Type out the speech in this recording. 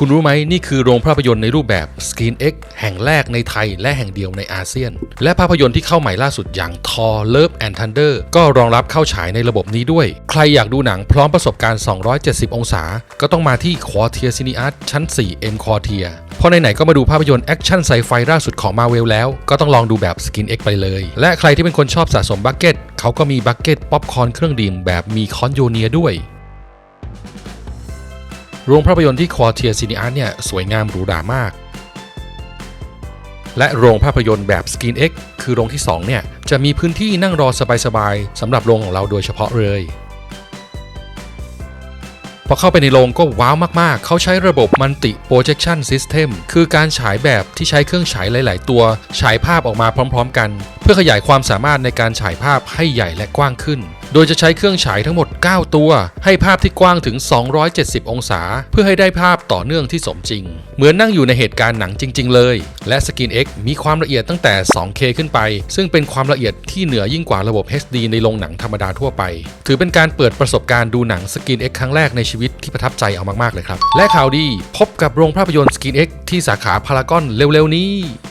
คุณรู้ไหมนี่คือโรงภาพยนตร์ในรูปแบบ Screen X แห่งแรกในไทยและแห่งเดียวในอาเซียน และภาพยนตร์ที่เข้าใหม่ล่าสุดอย่าง Thor Love and Thunder ก็รองรับเข้าฉายในระบบนี้ด้วย ใครอยากดูหนังพร้อมประสบการณ์ 270 องศา ก็ต้องมาที่ Quartier Cineart ชั้น 4 M Quartier เพราะไหนๆก็มาดูภาพยนตร์แอคชั่นไซไฟล่าสุดของ Marvel แล้ว ก็ต้องลองดูแบบ Skin X ไปเลย และใครที่เป็นคนชอบสะสมบักเก็ตเขาก็มีบักเก็ตป๊อปคอร์นเครื่องดื่มแบบมีคอนโยเนียด้วย โรงภาพยนตร์ที่คอเทียซินิอาร์เนี่ยสวยงามหรูหรามาก และโรงภาพยนตร์แบบ Screen X คือโรงที่2เนี่ยจะมีพื้นที่นั่งรอสบายๆสำหรับโรงของเราโดยเฉพาะเลยพอเข้าไปในโรงก็ว้าวมากๆ เขาใช้ระบบ Multi Projection System คือการฉายแบบที่ใช้เครื่องฉายหลาย ๆ ตัว ฉายภาพออกมาพร้อม ๆ กัน พื่อขยายความสามารถในการฉายภาพให้ใหญ่และกว้างขึ้น โดยจะใช้เครื่องฉายทั้งหมด 9 ตัว ให้ภาพที่กว้างถึง 270 องศา เพื่อให้ได้ภาพต่อเนื่องที่สมจริง เหมือนนั่งอยู่ในเหตุการณ์หนังจริง ๆ เลย และ Skin X มีความละเอียดตั้งแต่ 2K ขึ้นไป ซึ่งเป็นความละเอียดที่เหนือยิ่งกว่าระบบ HD ในโรงหนังธรรมดาทั่วไป ถือเป็นการเปิดประสบการณ์ดูหนัง Skin X ครั้งแรกในชีวิตที่ประทับใจเอามากๆเลยครับ และข่าวดี พบกับโรงภาพยนตร์ Skin X ที่สาขาพารากอนเร็วๆนี้